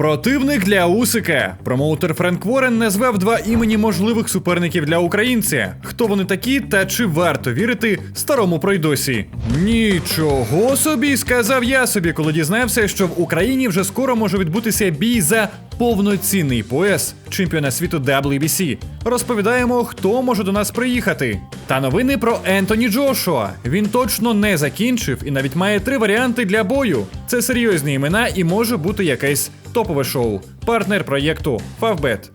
Противник для Усика. Промоутер Френк Ворен назвав два імені можливих суперників для українця. Хто вони такі та чи варто вірити старому пройдосі? Нічого собі, сказав я собі, коли дізнався, що в Україні вже скоро може відбутися бій за повноцінний пояс чемпіона світу WBC. Розповідаємо, хто може до нас приїхати. Та новини про Ентоні Джошуа. Він точно не закінчив і навіть має три варіанти для бою. Це серйозні імена і може бути якесь топове шоу. Партнер проєкту Фавбет.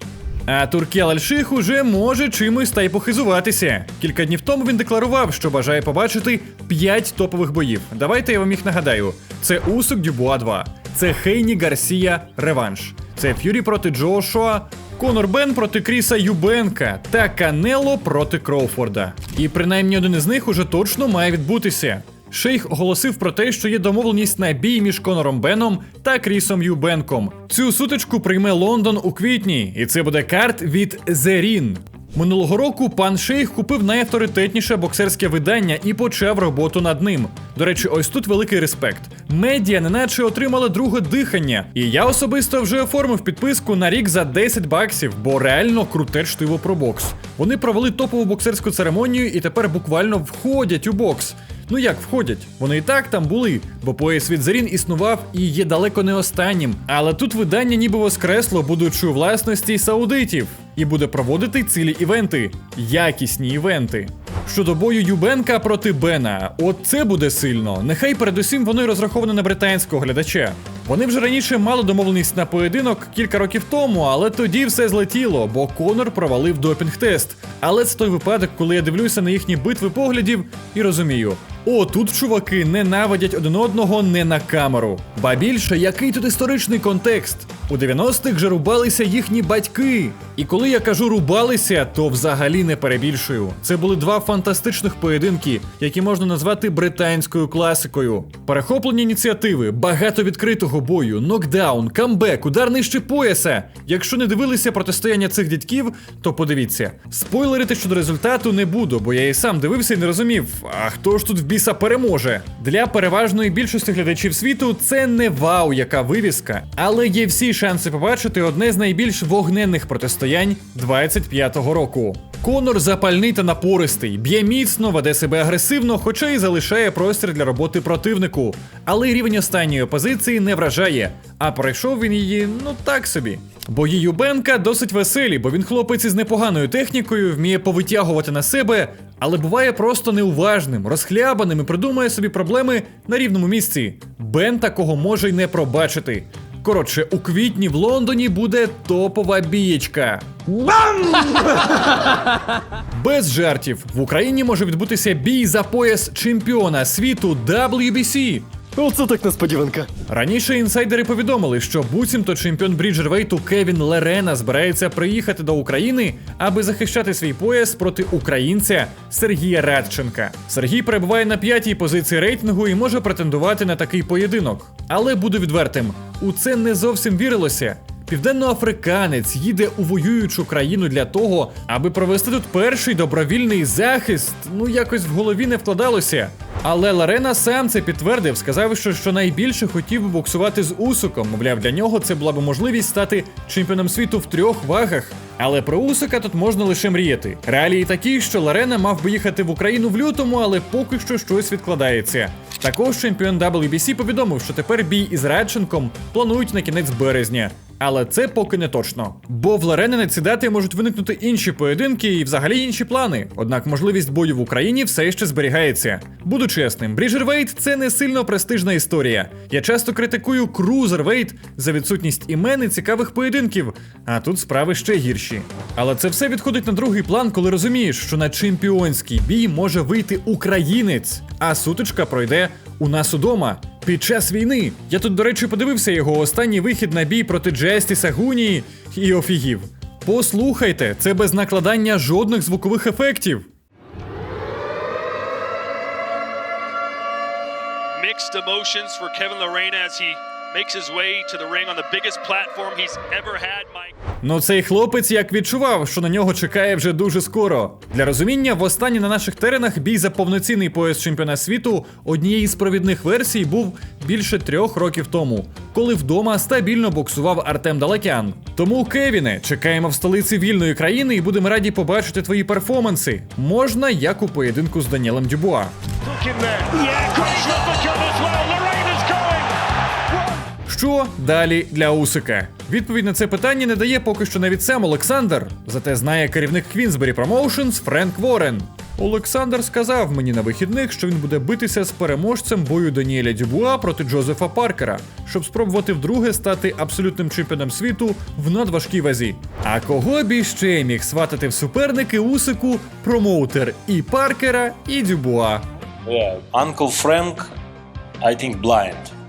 А Туркел Альших уже може чимось та й похизуватися. Кілька днів тому він декларував, що бажає побачити 5 топових боїв. Давайте я вам їх нагадаю: це Усук Дюбуа 2, це Хейні Гарсія Реванш, це Ф'юрі проти Джошуа, Конор Бен проти Кріса Юбенка та Канело проти Кроуфорда. І принаймні один із них уже точно має відбутися. Шейх оголосив про те, що є домовленість на бій між Конором Беном та Крісом Юбенком. Цю сутичку прийме Лондон у квітні, і це буде карт від Зерін. Минулого року пан Шейх купив найавторитетніше боксерське видання і почав роботу над ним. До речі, ось тут великий респект. Медіа неначе отримали друге дихання, і я особисто вже оформив підписку на рік за 10 баксів, бо реально круте чтиво про бокс. Вони провели топову боксерську церемонію і тепер буквально входять у бокс. Ну як входять? Вони і так там були, бо пояс від Зарін існував і є далеко не останнім. Але тут видання ніби воскресло, будучи у власності саудитів, і буде проводити цілі івенти, якісні івенти. Щодо бою Юбенка проти Бена, от це буде сильно. Нехай передусім вони розраховані на британського глядача. Вони вже раніше мали домовленість на поєдинок кілька років тому, але тоді все злетіло, бо Конор провалив допінг-тест. Але це той випадок, коли я дивлюся на їхні битви поглядів і розумію. О, тут чуваки ненавидять один одного не на камеру. Ба більше, який тут історичний контекст? У 90-х же рубалися їхні батьки. І коли я кажу рубалися, то взагалі не перебільшую. Це були два фантастичних поєдинки, які можна назвати британською класикою. Перехоплені ініціативи, багато відкритого бою, нокдаун, камбек, удар нижче пояса. Якщо не дивилися протистояння цих дядьків, то подивіться. Спойлерити щодо результату не буду, бо я і сам дивився і не розумів, а хто ж тут в біса переможе. Для переважної більшості глядачів світу це не вау, яка вивіска, але є всі шанси побачити одне з найбільш вогненних протистоянь 25-го року. Конор запальний та напористий, б'є міцно, веде себе агресивно, хоча й залишає простір для роботи противнику. Але рівень останньої позиції не вражає, а пройшов він її ну так собі. Бої Юбенка досить веселі, бо він хлопець із непоганою технікою, вміє повитягувати на себе, але буває просто неуважним, розхлябаним і придумує собі проблеми на рівному місці. Бен такого може й не пробачити. Коротше, у квітні в Лондоні буде топова бієчка. Без жартів в Україні може відбутися бій за пояс чемпіона світу WBC. Оце так несподіванка. Раніше інсайдери повідомили, що буцімто чемпіон Бріджервейту Кевін Лерена збирається приїхати до України, аби захищати свій пояс проти українця Сергія Радченка. Сергій перебуває на п'ятій позиції рейтингу і може претендувати на такий поєдинок. Але буду відвертим, у це не зовсім вірилося. Південноафриканець їде у воюючу країну для того, аби провести тут перший добровільний захист. Ну якось в голові не вкладалося. Але Ларена сам це підтвердив, сказавши, що найбільше хотів би боксувати з Усуком. Мовляв, для нього це була б можливість стати чемпіоном світу в трьох вагах. Але про Усика тут можна лише мріяти. Реалії такі, що Ларена мав би їхати в Україну в лютому, але поки що щось відкладається. Також чемпіон WBC повідомив, що тепер бій із Радченком планують на кінець березня. Але це поки не точно. Бо в Ларени на ці дати можуть виникнути інші поєдинки і взагалі інші плани. Однак можливість бою в Україні все ще зберігається. Буду чесним, Бріджервейт це не сильно престижна історія. Я часто критикую Крузервейт за відсутність імен і цікавих поєдинків, а тут справи ще гірші. Але це все відходить на другий план, коли розумієш, що на чемпіонський бій може вийти українець, а сутичка пройде у нас удома. Під час війни я тут, до речі, подивився його останній вихід на бій проти Джесті Сагуні і офігів. Послухайте, це без накладання жодних звукових ефектів. Mixed emotions for Kevin Lorena as he makes his way to the ring on the biggest platform he's ever had, Mike. Ну цей хлопець як відчував, що на нього чекає вже дуже скоро. Для розуміння, востаннє на наших теренах бій за повноцінний пояс чемпіона світу однієї з провідних версій був більше трьох років тому, коли вдома стабільно боксував Артем Далекян. Тому, Кевіне, чекаємо в столиці вільної країни і будемо раді побачити твої перформанси. Можна як у поєдинку з Даніелем Дюбуа. Що далі для Усика? Відповідь на це питання не дає поки що навіть сам Олександр. Зате знає керівник Queensberry Promotions Френк Ворен. Олександр сказав мені на вихідних, що він буде битися з переможцем бою Даніеля Дюбуа проти Джозефа Паркера, щоб спробувати вдруге стати абсолютним чемпіоном світу в надважкій вазі. А кого б іще міг сватати в суперники Усику промоутер і Паркера, і Дюбуа. Uncle Frank, I think blind.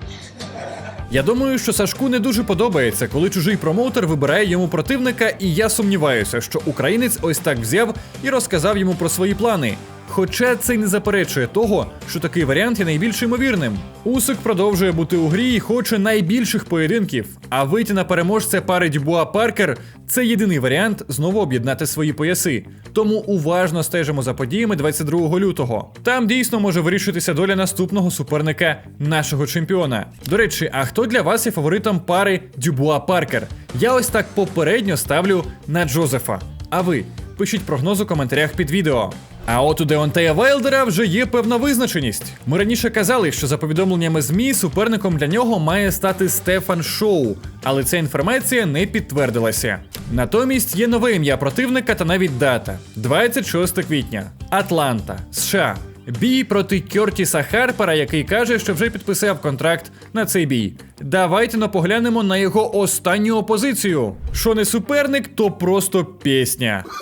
Я думаю, що Сашку не дуже подобається, коли чужий промоутер вибирає йому противника, і я сумніваюся, що українець ось так взяв і розказав йому про свої плани. Хоча це й не заперечує того, що такий варіант є найбільш ймовірним. Усик продовжує бути у грі і хоче найбільших поєдинків. А вийти на переможця пари Дюбуа Паркер це єдиний варіант знову об'єднати свої пояси. Тому уважно стежимо за подіями 22 лютого. Там дійсно може вирішитися доля наступного суперника нашого чемпіона. До речі, а хто для вас є фаворитом пари Дюбуа Паркер? Я ось так попередньо ставлю на Джозефа. А ви пишіть прогноз у коментарях під відео. А от у Деонтея Вайлдера вже є певна визначеність. Ми раніше казали, що за повідомленнями ЗМІ суперником для нього має стати Стефан Шоу, але ця інформація не підтвердилася. Натомість є нове ім'я противника та навіть дата 26 квітня. Атланта, США. Бій проти Кьортіса Харпера, який каже, що вже підписав контракт на цей бій. Давайте но поглянемо на його останню опозицію. Що не суперник, то просто пісня.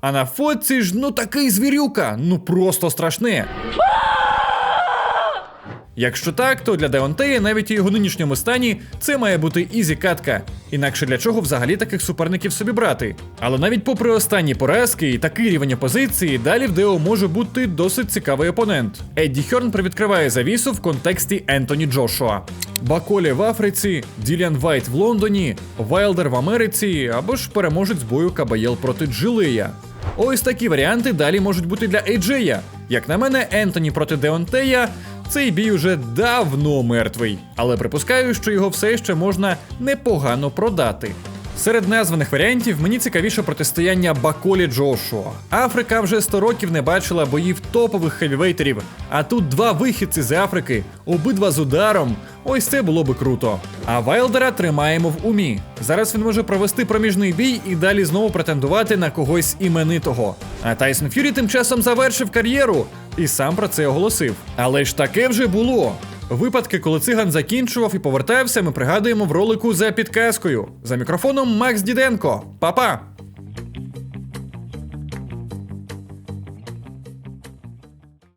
А на фотці ж ну такий звірюка, ну просто страшне. Якщо так, то для Деонтея навіть у його нинішньому стані це має бути ізі катка. Інакше для чого взагалі таких суперників собі брати? Але навіть попри останні поразки і такий рівень опозиції, далі в Део може бути досить цікавий опонент. Едді Хьорн привідкриває завісу в контексті Ентоні Джошуа. Баколі в Африці, Діліан Вайт в Лондоні, Вайлдер в Америці або ж переможець бою Кабаєл проти Джилея. Ось такі варіанти далі можуть бути для Ейджея. Як на мене, Ентоні проти Деонтея цей бій уже давно мертвий, але припускаю, що його все ще можна непогано продати. Серед названих варіантів мені цікавіше протистояння Баколі Джошуа. Африка вже 100 років не бачила боїв топових хевівейтерів, а тут два вихідці з Африки, обидва з ударом. Ось це було би круто. А Вайлдера тримаємо в умі. Зараз він може провести проміжний бій і далі знову претендувати на когось іменитого. А Тайсон Ф'юрі тим часом завершив кар'єру і сам про це оголосив. Але ж таке вже було. Випадки, коли циган закінчував і повертався, ми пригадуємо в ролику за підказкою. За мікрофоном Макс Діденко. Па-па!